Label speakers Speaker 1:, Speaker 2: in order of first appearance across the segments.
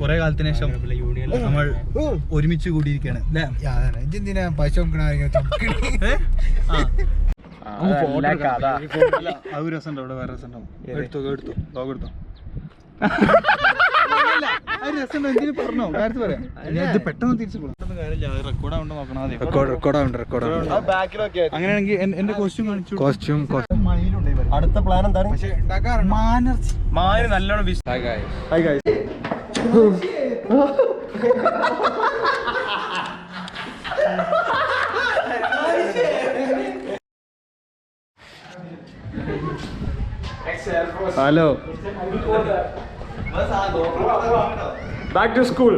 Speaker 1: കുറെ കാലത്തിന് ശേഷം നമ്മൾ ഒരുമിച്ച് കൂടിയിരിക്കുകയാണ്
Speaker 2: അത് കോസ്റ്റ്യൂം കാണിച്ചു കോസ്റ്റ്യൂം
Speaker 3: അടുത്ത പ്ലാൻ
Speaker 1: എന്താണ്
Speaker 2: മാനർ hello back to school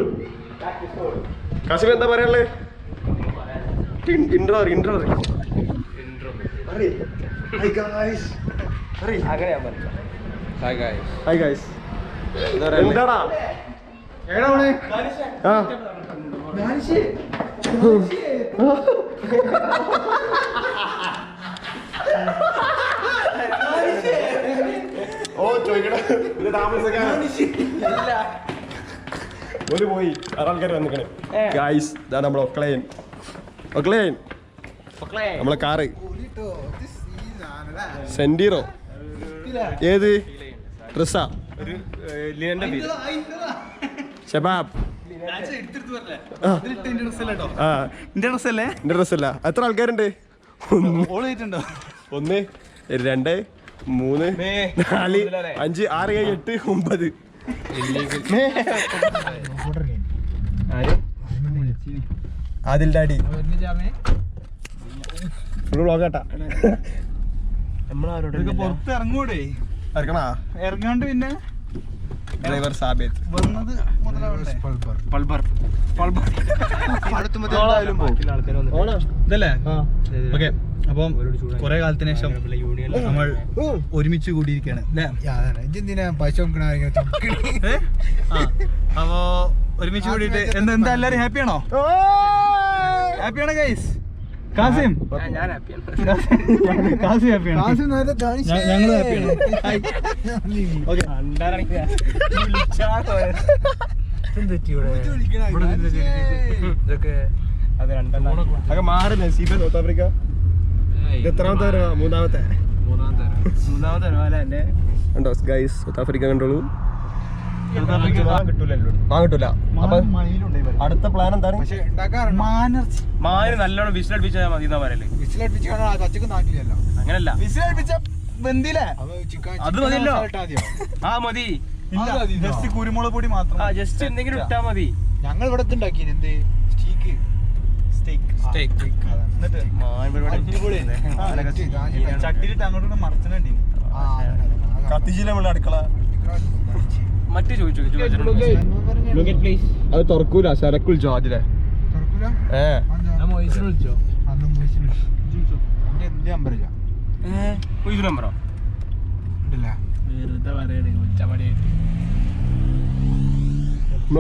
Speaker 2: Kasim എന്താ പറയാനുള്ളേ ഇൻട്രോ ഇൻട്രോ ഹായ് ഗായ്സ് എന്താടാ ഓ ചോദിക്കട്ടെ ഇത് താമസിക്കാൻ ഒരു പോയി ആറാൾക്കാർ വന്നിക്കണേ ഗായ്സ് ഇതാ നമ്മുടെ ഒക്ലയൻ ഒക്ലയൻ നമ്മളെ കാറ് സെൻഡീറോ ഏത് ഡ്രസ്സാ ഷബാബ് എന്റെ ഡ്രസ്സല്ല എത്ര ആൾക്കാരുണ്ട് ഒന്ന് രണ്ട് മൂന്ന് നാല് അഞ്ച് ആറ് ഏഴ് എട്ട് ഒമ്പത് ആദിൽ ഡാഡി ഫുൾ ബ്ലോഗാട്ടാ
Speaker 3: നമ്മളാരോട് പുറത്ത് ഇറങ്ങൂടെ ഇറങ്ങണാ ഇറങ്ങാണ്ട് പിന്നെ
Speaker 2: ഡ്രൈവർ സാബിത്ത് ഇതല്ലേ ഓക്കെ അപ്പം കുറെ കാലത്തിന് ശേഷം നമ്മൾ ഒരുമിച്ച് കൂടിയിരിക്കുകയാണ് അപ്പോ ഒരുമിച്ച് കൂടിയിട്ട് എന്താ എല്ലാരും ഹാപ്പിയാണോ ഹാപ്പിയാണോ ഗൈസ് കാസിം കാസിം
Speaker 3: ഹാപ്പിയാണ്
Speaker 2: അത് സൗത്ത് ആഫ്രിക്ക എത്രാമത്തെ മൂന്നാമത്തെ മൂന്നാമത്തെ
Speaker 3: മൂന്നാമത്തെ
Speaker 2: ഉണ്ടോ ഗൈസ് സൗത്ത് ആഫ്രിക്ക കണ്ടോളൂ
Speaker 1: കിട്ടൂല
Speaker 2: അപ്പൊ
Speaker 3: അടുത്ത പ്ലാൻ എന്താണ്
Speaker 2: മാന് നല്ലോണം വിസിലടിപ്പിച്ചാൽ മതി അങ്ങനല്ല അത് മതിയല്ലോ ആ മതി
Speaker 1: ജസ്റ്റ് കുരുമുളക് പൊടി മാത്രം
Speaker 2: ആ ജസ്റ്റ് എന്തെങ്കിലും ഇട്ടാ മതി
Speaker 3: ഞങ്ങൾ ഇവിടെ ഉണ്ടാക്കിയത് എന്ത്
Speaker 2: സ്റ്റീക്ക്
Speaker 1: ചട്ടിയിലിട്ട് അങ്ങോട്ടും മറച്ചിട്ടുണ്ടെങ്കിൽ കത്തിച്ചില്ല വെള്ള അടുക്കള
Speaker 2: മറ്റു ചോദിച്ചു അത് തുറക്കൂല ശരക്ക് വിളിച്ചോ ഇതാണ്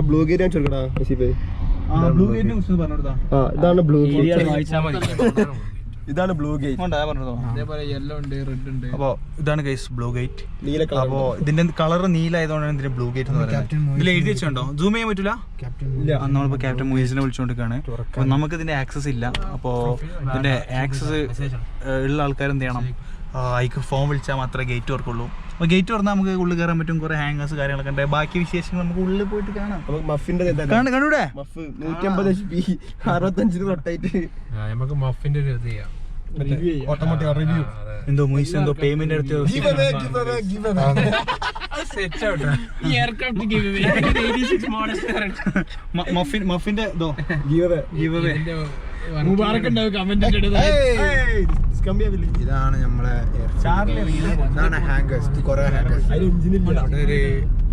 Speaker 2: ബ്ലൂ ഗേറ്റ് വായിച്ചാൽ മതി ഇതാണ് ബ്ലൂ ഗേറ്റ് അപ്പോ ഇതാണ് ഗൈസ് ബ്ലൂ ഗേറ്റ് നീല അപ്പോ ഇതിന്റെ കളർ നീല ആയതുകൊണ്ടാണ് ഇതിന്റെ ബ്ലൂ ഗേറ്റ് എന്ന് പറയുന്നത് ഇതിൽ എഴുതി വെച്ചോണ്ടോ സൂം ചെയ്യാൻ പറ്റില്ല നമ്മളിപ്പോ ക്യാപ്റ്റൻ മൂവീസിനെ വിളിച്ചോണ്ടിരിക്കാണ് അപ്പൊ നമുക്ക് ഇതിന്റെ ആക്സസ് ഇല്ല അപ്പോ ഇതിന്റെ ആക്സസ് ഉള്ള ആൾക്കാർ ചെയ്യണം അയക്ക് ഫോം വിളിച്ചാൽ മാത്രമേ ഗേറ്റ് തുറക്കുള്ളൂ അപ്പോൾ ഗേറ്റ് തുറന്നാൽ നമുക്ക് ഉള്ളിൽ കയറാൻ പറ്റും കുറേ ഹാങ്ങേഴ്സ് കാര്യങ്ങളൊക്കെ ഉണ്ട് ബാക്കി വിശേഷങ്ങൾ നമുക്ക് ഉള്ളിൽ പോയിട്ട് കാണാം മഫിന്റെ കണ്ടൂടെ
Speaker 3: മഫ് നൂറ്റമ്പത് അറുപത്തഞ്ചിന് തൊട്ടായിട്ട്
Speaker 1: നമുക്ക് ഒരു ഓട്ടോമാറ്റിക് റിവ്യൂ
Speaker 2: എന്തോ എന്തോ പേയ്മെന്റ്
Speaker 3: ഇതാണ് നമ്മളെ ഇതാണ് ഹാങ്കേഴ്സ് കുറെ ഹാങ്കേഴ്സ് ഒരു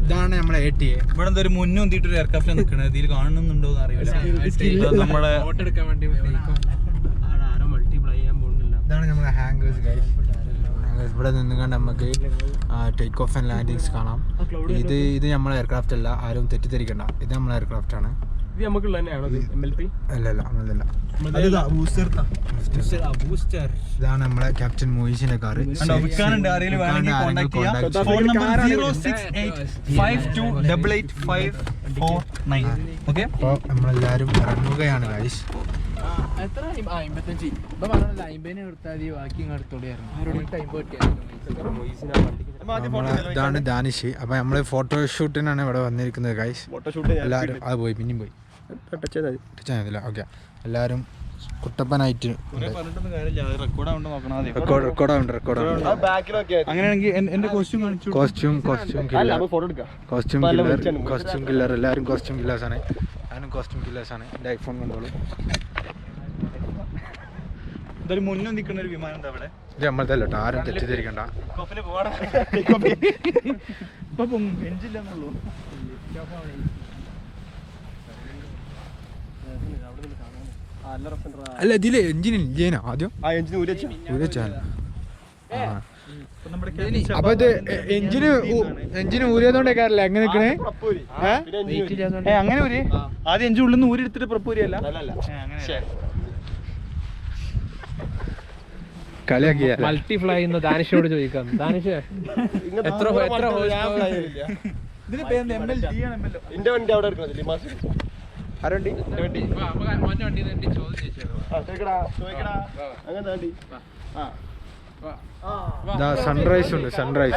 Speaker 3: ഇതാണ് നമ്മളെ എ ടി എ ഇവിടെ എന്തൊരു മുന്നും തീട്ടൊരു എയർക്രാഫ്റ്റ് നിൽക്കണത് ഇതിൽ കാണുന്നുണ്ടോ എന്ന് അറിയില്ല നമ്മളെ ഇതാണ് നമ്മളെ ഹാങ്കേഴ്സ് ഗൈസ് ഇവിടെ നിന്നുകൊണ്ട് നമുക്ക് ടേക്ക് ഓഫ് ആൻഡ് ലാൻഡിങ്സ് കാണാം ഇത് ഇത് നമ്മളെ എയർക്രാഫ്റ്റ് അല്ല ആരും തെറ്റിദ്ധരിക്കണ്ട ഇത് നമ്മളെ എയർക്രാഫ്റ്റ് ആണ്
Speaker 1: ഇത് നമുക്കുള്ള തന്നെയാണോ
Speaker 3: എം എൽ ക്യാപ്റ്റൻ മോയിസിന്റെ കാർ നമ്മളെല്ലാരും എത്ര ഇപ്പൊ ഇതാണ് ദാനിഷ് അപ്പൊ നമ്മള് ഫോട്ടോഷൂട്ടിനാണ് ഇവിടെ വന്നിരിക്കുന്നത് ഗായ്സ് എല്ലാരും അത് പോയി പിന്നെയും പോയി ടച്ച് ചെയ്താൽ ടച്ച് ചെയ്തില്ല ഓക്കെ എല്ലാവരും കുട്ടപ്പനായിട്ട്
Speaker 1: റെക്കോർഡ്
Speaker 2: റെക്കോർഡ് റെക്കോർഡ്
Speaker 1: അങ്ങനെയാണെങ്കിൽ എന്റെ costume
Speaker 2: costume costume killer costume killer costume killer എല്ലാവരും കോസ്റ്റ്യൂം കില്ലേഴ്സ് ആണ് ഞാനും കോസ്റ്റ്യൂം കില്ലേഴ്സ് ആണ് എന്റെ ഐഫോൺ കണ്ടോളൂ
Speaker 1: എന്തായാലും മുന്നിൽ നിൽക്കുന്ന ഒരു വിമാനം എന്താ അവിടെ
Speaker 2: ഇത് നമ്മളതല്ല കേട്ടോ ആരും തെറ്റിദ്ധരിക്കണ്ട ഇപ്പൊ എഞ്ചില്ലെന്നുള്ളൂ അല്ല ഇതിലെ എഞ്ചിൻ ഇല്ലേനാ ആദ്യം ആ എഞ്ചിൻ ഊരച്ചാണ് അപ്പൊ ഇത് എഞ്ചിന് എഞ്ചിന് ഊരിയതുകൊണ്ട് കാര്യമില്ല എങ്ങനെ നിക്കണേ അങ്ങനെ ഊരി ആദ്യം എഞ്ചിൻ ഉള്ളിൽ നിന്ന് ഊരി എടുത്തിട്ട് പ്രപ്പൂരിയല്ല കളിയാക്കിയ
Speaker 4: മൾട്ടി ഫ്ലൈ എന്ന് ദാനിഷോട് ചോദിക്കാം ദാനിഷ് എത്ര എത്ര
Speaker 1: ഇതിന്റെ പേര് എം എൽ ഡി ആണ് എം എൽ ഇന്റെ വണ്ടി അവിടെ എടുക്കണം ആരണ്ടി
Speaker 2: സൺറൈസ് ഉണ്ട് സൺറൈസ്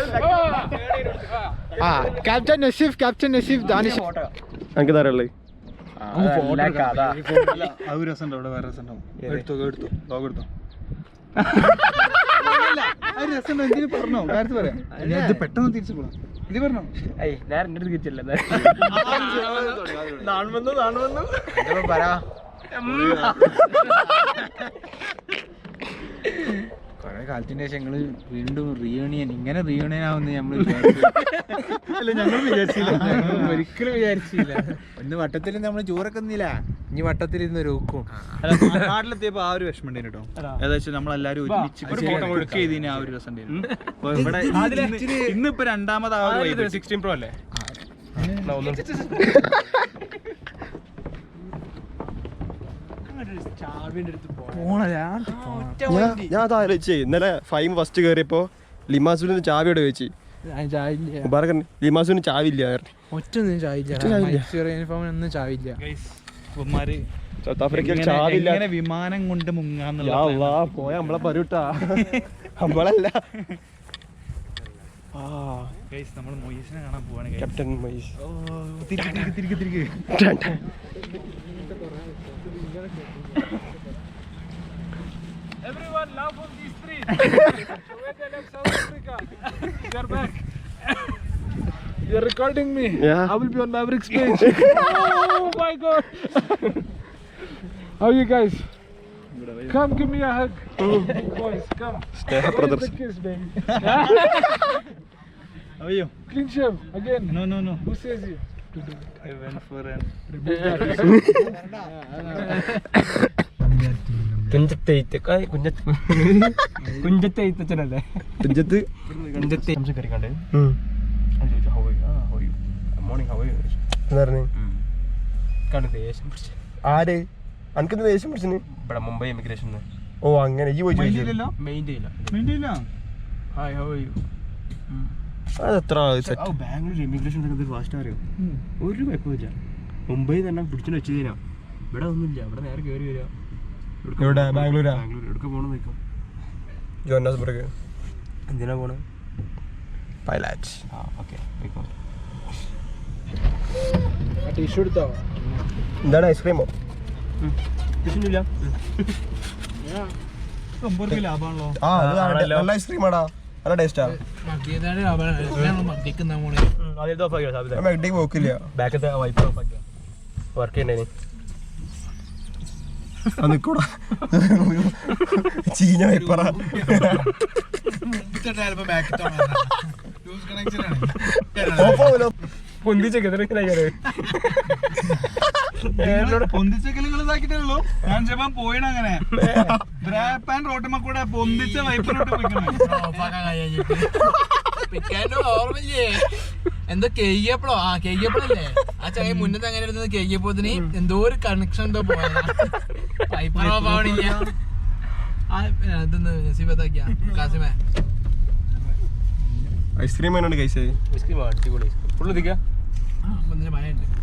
Speaker 2: ആ ക്യാപ്റ്റൻ നസീഫ് ക്യാപ്റ്റൻ നസീഫ് ദാനിഷ് എനിക്ക് തരല്ലേ
Speaker 1: അത് രസം അവിടെ വേറെ രസം എടുത്തു എടുത്തു ലോകം എടുത്തു രസം എന്തിനു പറഞ്ഞോ കാര്യത്തിൽ പറയാം ഞാൻ ഇത് പെട്ടെന്ന് തിരിച്ചു പോകാം നീ പറഞ്ഞോ
Speaker 4: ഞാൻ എന്റെ അടുത്ത് കിട്ടില്ല
Speaker 1: നാൺവന്നു നാൺവന്നു പറ
Speaker 3: കുറെ കാലത്തിന് ശേഷം ഞങ്ങള് വീണ്ടും റീയൂണിയൻ ഇങ്ങനെ റീയൂണിയൻ ആവുന്ന ഞമ്മള്
Speaker 1: അല്ല ഞങ്ങൾ വിചാരിച്ചില്ല ഒരിക്കലും വിചാരിച്ചില്ല
Speaker 3: ഒന്ന് വട്ടത്തിൽ നമ്മൾ ചോറൊക്കെ ഇനി വട്ടത്തിൽ ഇന്ന് ഒരു
Speaker 1: നാട്ടിലെത്തിയപ്പോ ആ ഒരു വിഷമം കേട്ടോ ഏകദേശം നമ്മളെല്ലാരും ഒരുമിച്ച് ഒഴുക്ക് ചെയ്തതിന് ആ ഒരു രസം ഇവിടെ ഇന്നിപ്പോ രണ്ടാമത് ആ ഒരു
Speaker 2: സിക്സ്റ്റീൻ പ്രോ അല്ലേ ഞാൻ അത് ആലോചിച്ചേ ഇന്നലെ ഫൈം ഫസ്റ്റ് കയറിയപ്പോ ലിമാസുവിന് ചാവി ഇവിടെ ചോദിച്ചു മുബാറക്കൻ ലിമാസുവിന് ചാവില്ല
Speaker 4: ഒറ്റൊന്നും ചാവില്ല ചാവില്ല
Speaker 2: സൗത്ത് ആഫ്രിക്കയിൽ
Speaker 1: ചാവില്ല വിമാനം കൊണ്ട്
Speaker 2: മുങ്ങാന്നുള്ള പോയ നമ്മളെ പരുട്ടാ നമ്മളല്ല ക്യാപ്റ്റൻ മൊയ്സ്
Speaker 1: തിരികെ തിരികെ തിരികെ Everyone laugh on these three. Where they left South Africa, they're back. You're recording me. Yeah. I will be on Mavericks page. oh my god. How are you guys? Come give me a hug.
Speaker 2: Boys, come. Stay up, brothers. Kiss, baby. How
Speaker 1: are you? Clean shave again.
Speaker 2: No, no, no. Who
Speaker 1: says you? to do
Speaker 4: it. I went for an. കുഞ്ചത്തെയ്ത്ത് കുഞ്ചത്ത് കുഞ്ചത്തെ എയ്ത്തച്ഛനല്ലേ കുഞ്ചത്ത് കുഞ്ചത്തെ സംശയം കറിക്കണ്ടേ
Speaker 2: ആര് അനക്ക് ദേഷ്യം പിടിച്ചിന്
Speaker 4: ഇവിടെ Mumbai immigration
Speaker 2: ഓ അങ്ങനെ ഈ പോയി
Speaker 1: ചോദിച്ചില്ലല്ലോ main ചെയ്യില്ല മെയിൻ ചെയ്യില്ല ഹായ് ഹൗ യു അതെത്ര ബാംഗ്ലൂർ ഇമിഗ്രേഷൻ ഫാസ്റ്റ് അറിയോ ഒരു കുഴപ്പമില്ല മുംബൈ തന്നെ പിടിച്ചു വെച്ച് കഴിഞ്ഞാൽ ഇവിടെ ഒന്നുമില്ല ഇവിടെ നേരെ കയറി വരിക
Speaker 2: ഇവിടെ ബാംഗ്ലൂരാ ബാംഗ്ലൂർ എടുക്ക പോകണം നിൽക്കും ജോഹന്നാസ്ബർഗ് എന്തിനാ പോണേ പൈലാറ്റ്
Speaker 4: ആ ഓക്കെ
Speaker 1: ടിഷ്യൂ എടുത്തോ
Speaker 2: എന്താണ് ഐസ്ക്രീമോ
Speaker 1: ടിഷ്യൂ ലാഭമാണല്ലോ
Speaker 2: ആ നല്ല ഐസ്ക്രീമാടാ നല്ല ടേസ്റ്റാ മഗ്ഡിക്ക് പോക്കില്ല
Speaker 4: ബാക്കത്തെ വൈപ്പ് ഓഫാക്കിയ വർക്ക് ചെയ്യണ്ടേനി
Speaker 2: നിക്കൂടാ ചീഞ്ഞ വൈപ്പറ
Speaker 4: ഓഫാവൂലോ പൊന്തിച്ചേക്കത്ര
Speaker 1: ഞാൻ അങ്ങനെ
Speaker 4: ഓർമ്മയില്ലേ എന്തോ കേയ്യപ്പളോ ആ കേയ്യപ്പളല്ലേ ആ ചായ മുന്നത്തെ അങ്ങനെ ഇരുന്നത് കേയ്യപ്പത്തിന് എന്തോ ഒരു കണക്ഷൻ എന്തോ പോയ
Speaker 2: ഐസ്ക്രീം കഴിച്ചത്
Speaker 4: ഐസ്ക്രീം അടിപൊളി
Speaker 2: ഫുള്ള് എത്തിക്കാം ആ അപ്പം